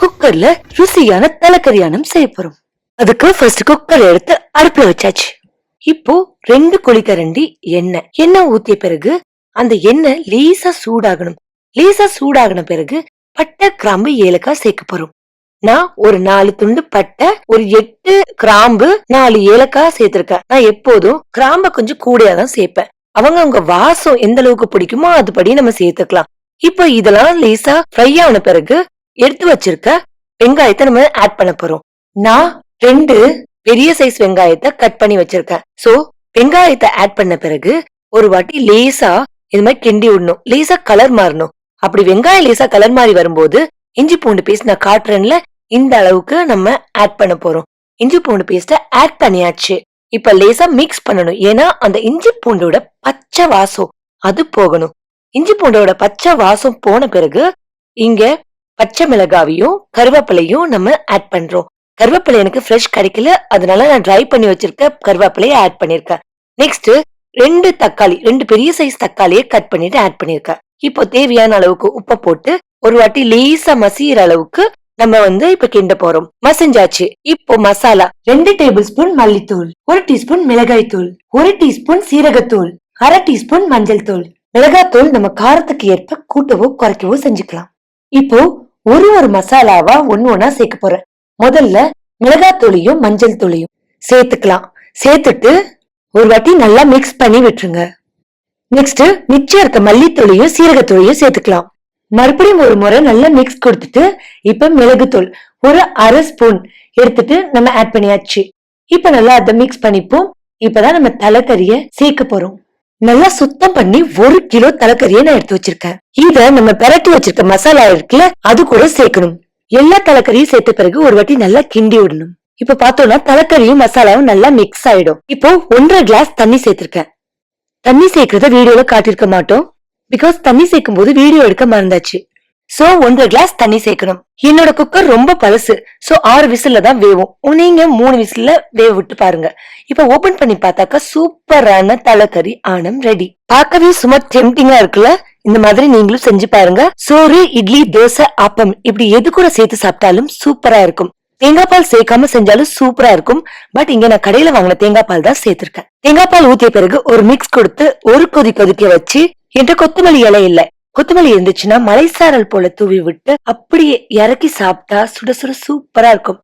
குக்கர்ல ருசியான தலைக்கறியானம் செய்ய போறோம். அதுக்கு ஃபர்ஸ்ட் குக்கர் எடுத்து அடுப்புல வச்சாச்சு. இப்போ ரெண்டு குழிக்கரண்டி எண்ணெய். எண்ணெய் ஊத்திய பிறகு அந்த எண்ணெய் லேசா சூடாகணும். லேசா சூடாகின பிறகு பட்டை கிராம்பு ஏலக்காய் சேர்க்க போறோம். நான் ஒரு நாலு துண்டு பட்டை ஒரு எட்டு கிராம்பு நாலு ஏலக்காய் சேர்த்திருக்கேன். நான் எப்போதும் கிராம்ப கொஞ்சம் கூடையா தான் சேர்ப்பேன். அவங்க அவங்க வாசம் எந்த அளவுக்கு பிடிக்குமோ அதுபடி நம்ம சேர்த்துக்கலாம். இப்போ இதெல்லாம் லேசா ஃப்ரை ஆன பிறகு எடுத்து வச்சிருக்க வெங்காயத்தை நம்ம ஆட் பண்ண போறோம். நான் ரெண்டு பெரிய சைஸ் வெங்காயத்தை கட் பண்ணி வச்சிருக்கேன். சோ வெங்காயத்தை ஆட் பண்ண பிறகு ஒரு வாட்டி லேசா இது மாதிரி கிண்டி விடணும். லேசா கலர் மாறணும். அப்படி வெங்காயம் லேசா கலர் மாறி வரும்போது இஞ்சி பூண்டு பேஸ்ட் நான் காட்டுறேன்ல இந்த அளவுக்கு நம்ம ஆட் பண்ண போறோம். இஞ்சி பூண்டு பேஸ்ட ஆட் பண்ணியாச்சு. இப்ப லேசா மிக்ஸ் பண்ணணும். ஏன்னா அந்த இஞ்சி பூண்டோட பச்சை வாசம் அது போகணும். இஞ்சி பூண்டோட பச்சை வாசம் போன பிறகு இங்க பச்சை மிளகாவையும் கருவேப்பிலையும் நம்ம ஆட் பண்றோம். கருவேப்பிலை எனக்கு ஃப்ரெஷ் கிடைக்கல அதனால நான் ட்ரை பண்ணி வச்சிருக்க கருவேப்பிலையை ஆட் பண்ணிருக்கேன். நெக்ஸ்ட் ரெண்டு தக்காளி ரெண்டு பெரிய சைஸ் தக்காளியை கட் பண்ணிட்டு ஆட் பண்ணிருக்கேன். இப்போ தேவையான அளவுக்கு உப்பை போட்டு ஒரு வாட்டி லேசா மசியிற அளவுக்கு நம்ம வந்து இப்ப கிண்ட போறோம். மசஞ்சாச்சு. இப்போ மசாலா ரெண்டு டேபிள் ஸ்பூன் மல்லித்தூள் ஒரு டீஸ்பூன் மிளகாய் தூள் ஒரு டீஸ்பூன் சீரகத்தூள் அரை டீஸ்பூன் மஞ்சள் தூள் மிளகாய் தூள் நம்ம காரத்துக்கு ஏற்ப கூட்டவோ குறைக்கவோ செஞ்சுக்கலாம். இப்போ ஒரு ஒரு மசாலாவா ஒன்னு ஒன்னா சேர்க்க போறேன். முதல்ல மிளகாத்தூளையும் மஞ்சள் தூளையும் சேர்த்துக்கலாம். சேர்த்துட்டு ஒரு வாட்டி நல்லா மிக்ஸ் பண்ணி விட்டுருங்க. நெக்ஸ்ட் மிச்சம் இருக்க மல்லித்தூளையும் சீரகத்தூளையும் சேர்த்துக்கலாம். மறுபடியும் ஒரு முறை நல்லா மிக்ஸ் கொடுத்துட்டு இப்ப மிளகுத்தூள் ஒரு அரை ஸ்பூன் எடுத்துட்டு நம்ம ஆட் பண்ணியாச்சு. இப்ப நல்லா அதை மிக்ஸ் பண்ணிப்போம். இப்பதான் நம்ம தலைக்கறிய சேர்க்க போறோம். நல்லா சுத்தம் பண்ணி ஒரு கிலோ தலைக்கறியை நான் எடுத்து வச்சிருக்கேன். இத நம்ம பெரட்டி வச்சிருக்க மசாலா இருக்குல்ல அது கூட சேர்க்கணும். எல்லா தலைக்கறியும் சேர்த்த பிறகு ஒரு வாட்டி நல்லா கிண்டி விடணும். இப்ப பார்த்தோம்னா தலைக்கறியும் மசாலாவும் நல்லா மிக்ஸ் ஆயிடும். இப்போ ஒன்றரை கிளாஸ் தண்ணி சேர்த்திருக்கேன். தண்ணி சேர்க்கறத வீடியோல காட்டியிருக்க மாட்டோம். பிகாஸ் தண்ணி சேர்க்கும் போது வீடியோ எடுக்க மறந்தாச்சு. சோ ஒன்றரை கிளாஸ் தண்ணி சேர்க்கணும். என்னோட குக்கர் ரொம்ப பழசு. சோ ஆறு விசில்ல தான் வேவும். நீங்க மூணு விசில்ல வேவ விட்டு பாருங்க. இப்ப ஓபன் பண்ணி பார்த்தாக்கா சூப்பரான தலைக்கறி ஆனம் ரெடி பார்க்கவே சும்மா டெம்டிங்கா இருக்குல்ல? இந்த மாதிரி நீங்களும் செஞ்சு பாருங்க. சோறு இட்லி தோசை அப்பம். இப்படி எது கூட சேர்த்து சாப்பிட்டாலும் சூப்பரா இருக்கும். தேங்காய் பால் சேர்க்காம செஞ்சாலும் சூப்பரா இருக்கும். பட் இங்க நான் கடையில வாங்கின தேங்காய் பால் தான் சேர்த்திருக்கேன். தேங்காய் பால் ஊத்திய பிறகு ஒரு மிக்ஸ் கொடுத்து ஒரு கொதி கொதிக்க வச்சு என்கிட்ட கொத்தமல்லி இலை இல்ல. கொத்தமல்லி இருந்துச்சுன்னா மலைசாரல் போல தூவி விட்டு அப்படியே இறக்கி சாப்பிட்டா சுட சுட சூப்பரா இருக்கும்.